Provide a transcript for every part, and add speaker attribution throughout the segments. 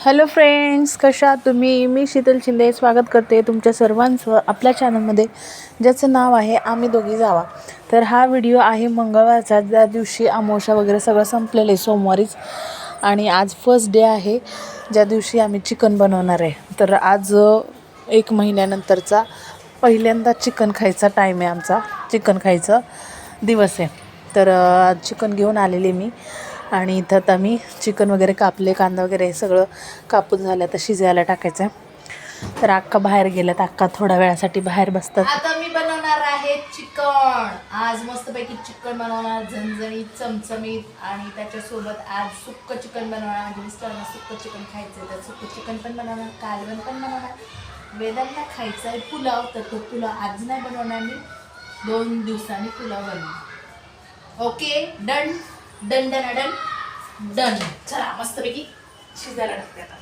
Speaker 1: Hello friends कशा तुम्ही? मी शीतल शिंदे. स्वागत करते तुमच्या सर्वांचं आपल्या चॅनलमध्ये ज्याचं नाव आहे आम्ही दोघी जावा. तर हा व्हिडिओ आहे मंगळवारचा. ज्या दिवशी आमोशा वगैरे सगळं संपलेलं आहे सोमवारीच आणि आज फर्स्ट डे आहे ज्या दिवशी आम्ही चिकन बनवणार आहे. तर आज एक महिन्यानंतरचा पहिल्यांदा चिकन खायचा टाईम आहे आमचा. चिकन खायचं दिवस आहे. तर आज चिकन घेऊन आलेले मी. आणि इथं आता मी चिकन वगैरे कापले कांदा वगैरे हे सगळं कापून झालं. तर शिजायला टाकायचं. आहे तर अक्का बाहेर गेल्यात अक्का थोड्या वेळासाठी बाहेर बसतात.
Speaker 2: आता मी बनवणार आहे चिकन. आज मस्तपैकी चिकन बनवणार झणझणीत चमचमीत. आणि त्याच्यासोबत आज सुक्क चिकन बनवणार. म्हणजे मिस्टरांना सुक्क चिकन खायचं तर सुक्क चिकन पण बनवणार कालवण पण बनवणार. वेदांना खायचं आहे पुलाव तर तो पुलाव आज नाही बनवणार मी. दोन दिवसांनी पुलाव बनवणार. Okay? Done? Done done done done. चला मस्तपैकी शिजायला टाकते आता.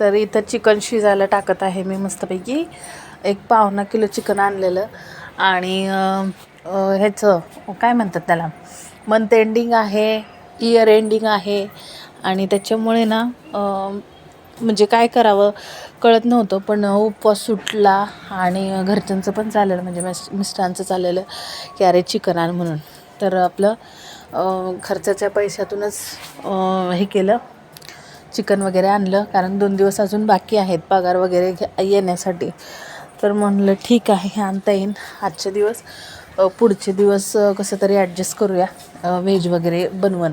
Speaker 1: तर इथं चिकन शिजायला टाकत आहे मी मस्तपैकी. एक पावणा किलो चिकन आणलेलं. आणि ह्याचं काय म्हणतात त्याला? मंथ एंडिंग आहे इयर एंडिंग आहे. आणि त्याच्यामुळे ना म्हणजे काय करावं कळत नव्हतं पण उपवास सुटला आणि घरच्यांचं पण चाललेलं म्हणजे मिस मिस्टरांचं चाललेलं की अरे चिकन आण म्हणून. तर आपलं खर्चाच्या पैशातूनच हे केलं चिकन वगैरे आणलं कारण दोन दिवस अजून बाकी आहेत पगार वगैरे घे येण्यासाठी. तर म्हणलं ठीक आहे हे आणता येईन आजचे दिवस. पुढचे दिवस कसं तरी ॲडजस्ट करूया व्हेज वगैरे बनवून.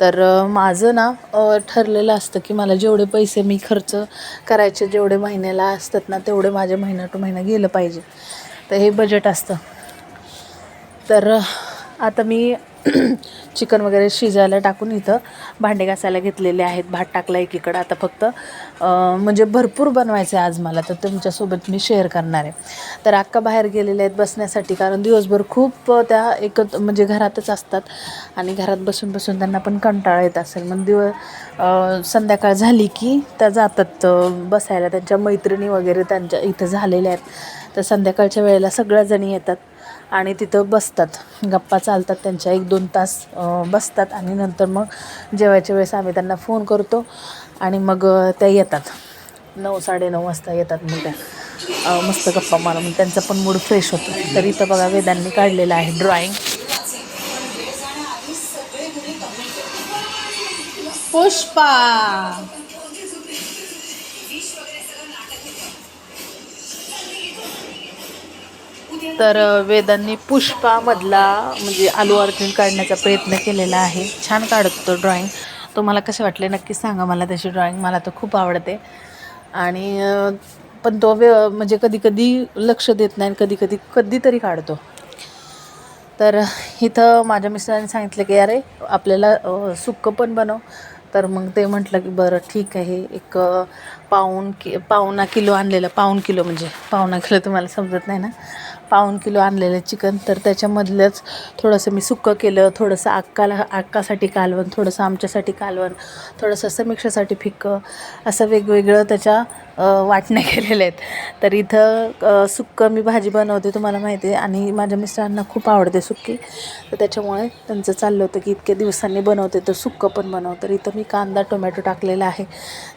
Speaker 1: तर माझं ना ठरलेलं असतं की मला जेवढे पैसे मी खर्च करायचे जेवढे महिन्याला असतात ना तेवढे माझ्या महिना टू महिना गेलं पाहिजे. तर हे बजेट असतं. तर आता मी चिकन वगैरे शिजायला टाकून इथं भांडे घासायला घेतलेले आहेत. भात टाकला एकीकडं. आता फक्त म्हणजे भरपूर बनवायचं आहे आज मला तर तुमच्यासोबत मी शेअर करणार आहे. तर अक्का बाहेर गेलेले आहेत बसण्यासाठी कारण दिवसभर खूप त्या एकत म्हणजे घरातच असतात. आणि घरात बसून बसून त्यांना पण कंटाळा येत असेल. मग दिव संध्याकाळ झाली की त्या जातात बसायला. त्यांच्या मैत्रिणी वगैरे त्यांच्या इथं झालेल्या आहेत. तर संध्याकाळच्या वेळेला सगळ्याजणी येतात. आणि तिथं बसतात. गप्पा चालतात त्यांच्या. एक दोन तास बसतात आणि नंतर मग जेवायच्या वेळेस आम्ही त्यांना फोन करतो आणि मग त्या येतात. नऊ साडेनऊ वाजता येतात मग त्या. मस्त गप्पा मारून मग त्यांचा पण मूड फ्रेश होतो. तर इथं बघा वेदांनी काढलेलं आहे ड्रॉइंग पुष्पा! तर वेदांनी पुष्पामधला म्हणजे आलू अर्जुन काढण्याचा प्रयत्न केलेला आहे. छान काढतो तो ड्रॉईंग तुम्हाला कसे वाटले नक्की सांगा मला त्याची ड्रॉईंग मला तर खूप आवडते. आणि पण तो वे म्हणजे कधी कधी लक्ष देत नाही कधी कधी कधीतरी काढतो. तर इथं माझ्या मिस्टरांनी सांगितलं की अरे आपल्याला सुक्कं पण बनव. तर मग ते म्हटलं की बरं ठीक आहे. एक पाऊन पाऊण कि पावणा किलो आणलेलं. पाऊण किलो म्हणजे पावणा किलो तुम्हाला समजत नाही ना? पाऊण किलो आणलेलं चिकन तर त्याच्यामधलंच थोडंसं मी सुक्कं केलं थोडंसं आक्काला अक्कासाठी कालवण थोडंसं आमच्यासाठी कालवण थोडंसं समीक्षासाठी फिक्कं असं वेगवेगळं त्याच्या वाटण्या केलेल्या आहेत. तर इथं सुक्कं मी भाजी बनवते तुम्हाला माहिती आहे आणि माझ्या मिस्टरांना खूप आवडते सुक्की तर त्याच्यामुळे त्यांचं चाललं होतं की इतक्या दिवसांनी बनवते तर सुक्कं पण बनव तर इथं मी कांदा टोमॅटो टाकलेला आहे.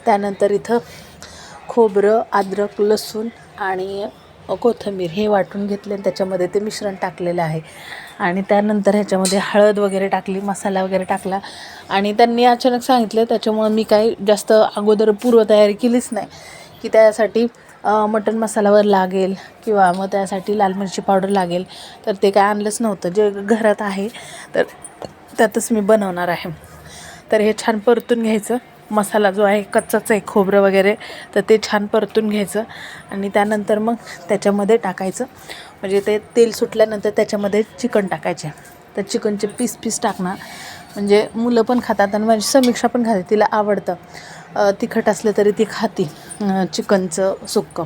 Speaker 1: त्यानंतर इथं खोबरं अद्रक लसूण आणि कोथिंबीर हे वाटून घेतले आणि त्याच्यामध्ये ते मिश्रण टाकलेलं आहे. आणि त्यानंतर ह्याच्यामध्ये हळद वगैरे टाकली मसाला वगैरे टाकला. आणि त्यांनी अचानक सांगितलं त्याच्यामुळं मी काही जास्त अगोदर पूर्वतयारी केलीच नाही की त्यासाठी मटन मटण मसालावर लागेल किंवा मग त्यासाठी लाल मिरची पावडर लागेल. तर ते काय आणलंच नव्हतं. जे घरात आहे तर त्यातच मी बनवणार आहे. तर हे छान परतून घ्यायचं. मसाला जो आहे कच्चाच आहे खोबरं वगैरे तर ते छान परतून घ्यायचं आणि त्यानंतर मग त्याच्यामध्ये टाकायचं. म्हणजे ते तेल सुटल्यानंतर त्याच्यामध्ये चिकन टाकायचे. तर चिकनचे पीस पीस टाकणार. म्हणजे मुलं पण खातात आणि माझी समीक्षा पण खाते. तिला आवडतं. तिखट असलं तरी ती खाती चिकनचं सुक्कं.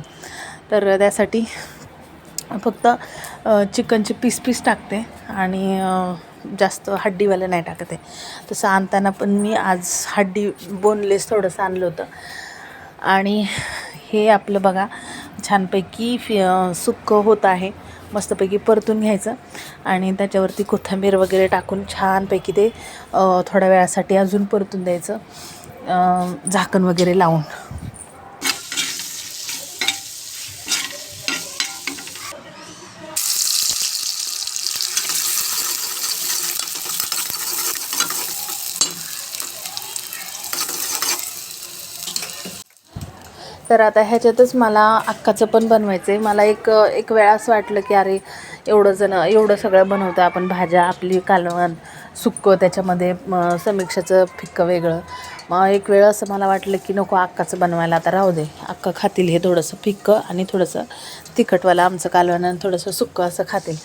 Speaker 1: तर त्यासाठी फक्त चिकनचे पीस पीस टाकते आणि जास्त हड्डीवालं नाही टाकत आहे. तसं आणताना पण मी आज हड्डी बोनलेस थोडंसं आणलं होतं. आणि हे आपलं बघा छानपैकी फि सुक्कं होत आहे. मस्तपैकी परतून घ्यायचं. आणि त्याच्यावरती कोथिंबीर वगैरे टाकून छानपैकी ते थोड्या वेळासाठी अजून परतून द्यायचं. झाकण वगैरे लावून. तर आता ह्याच्यातच मला अक्काचं पण बनवायचं आहे मला एक एक वेळा असं वाटलं की अरे एवढं जण एवढं सगळं बनवतं आपण भाज्या आपली कालवण सुक्कं त्याच्यामध्ये समीक्षाचं फिक्कं वेगळं. मग एक वेळ असं मला वाटलं की नको अक्काचं बनवायला आता राहू दे. अक्का खातील हे थोडंसं फिक्कं आणि थोडंसं तिखटवालं आमचं कालवण आणि थोडंसं सुक्कं असं खातील.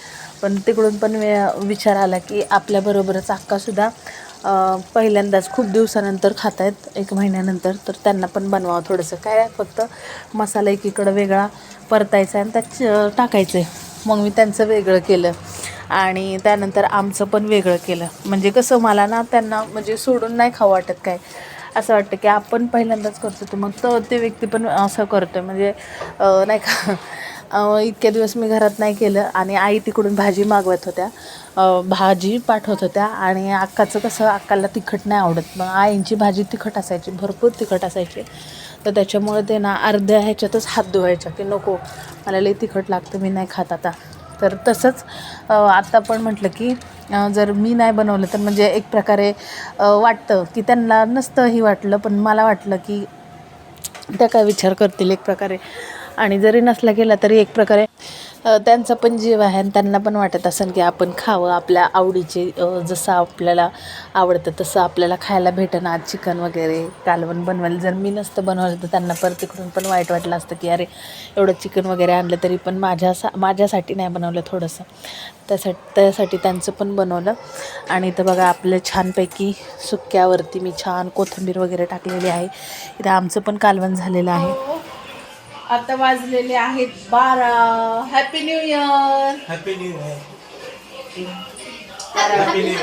Speaker 1: पण तिकडून पण वे विचार आला की आपल्याबरोबरच अक्कासुद्धा पहिल्यांदाच खूप दिवसानंतर खात आहेत एक महिन्यानंतर तर त्यांना पण बनवावं थोडंसं. काय फक्त मसाला एकीकडं वेगळा परतायचा आणि त्यात टाकायचं आहे मग मी त्यांचं वेगळं केलं. आणि त्यानंतर आमचं पण वेगळं केलं. म्हणजे कसं मला ना त्यांना म्हणजे सोडून नाही खावं वाटत काय. असं वाटतं की आपण पहिल्यांदाच करतो तर मग तर ते व्यक्ती पण असं करतो म्हणजे नाही का इतक्या दिवस मी घरात नाही केलं आणि आई तिकडून भाजी मागवत होत्या. भाजी पाठवत होत्या आणि अक्काचं कसं अक्काला तिखट नाही आवडत. मग आईंची भाजी तिखट असायची भरपूर तिखट असायची. तर त्याच्यामुळे ते ना अर्ध्या ह्याच्यातच हात धुवायच्या की नको मला लई तिखट लागतं मी नाही खात आता. तर तसंच आत्ता पण म्हटलं की जर मी नाही बनवलं तर म्हणजे एक प्रकारे वाटतं की त्यांना नसतंही वाटलं पण मला वाटलं की त्या काय विचार करतील एक प्रकारे. आणि जरी नसला गेला तरी एक प्रकारे त्यांचं त्यांचा पण जीव आहे आणि त्यांना पण वाटत असेल की आपण खावं. आपल्या आवडीचे जसं आपल्याला आवडतं तसं आपल्याला खायला भेटणं. आज चिकन वगैरे कालवण बनवायला. जर मी नसतं बनवलं तर त्यांना परत तिकडून पण वाईट वाटलं असतं की अरे एवढं चिकन वगैरे आणलं तरी पण माझ्या सा माझ्यासाठी नाही बनवलं थोडंसं. त्यासाठी त्यासाठी त्यांचं पण बनवलं. आणि इथं बघा आपलं छानपैकी सुक्यावरती मी छान कोथिंबीर वगैरे टाकलेली आहे. इथं आमचं पण कालवण झालेलं आहे. आता वाजलेले आहेत बारा. Happy new year
Speaker 3: happy new year
Speaker 1: happy
Speaker 3: new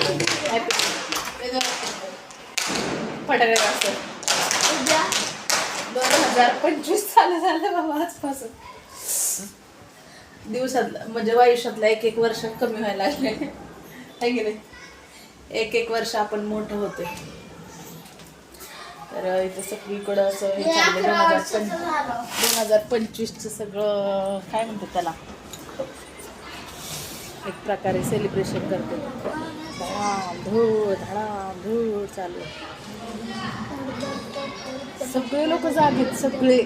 Speaker 1: उद्या? दोन हजार पंचवीस चालू झालं बाबा आजपासून. दिवसातलं म्हणजे आयुष्यातलं एक एक वर्ष कमी व्हायला लागले. आहे की नाही? एक एक वर्ष आपण मोठं होतोय. तर इथं सगळीकडं असं हे चाललं दोन हजार पंच दोन हजार पंचवीसचं सगळं काय म्हणतात त्याला? एक प्रकारे सेलिब्रेशन करते. धडाम धूळ धडाम धूळ चालू आहे. सगळे लोक जागेत सगळे.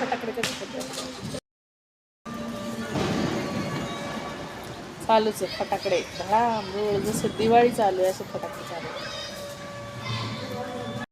Speaker 1: फटाकडे कसे पडतात चालूच आहे फटाकडे. धडाम धूळ जसं दिवाळी चालू आहे असं फटाकडे चालू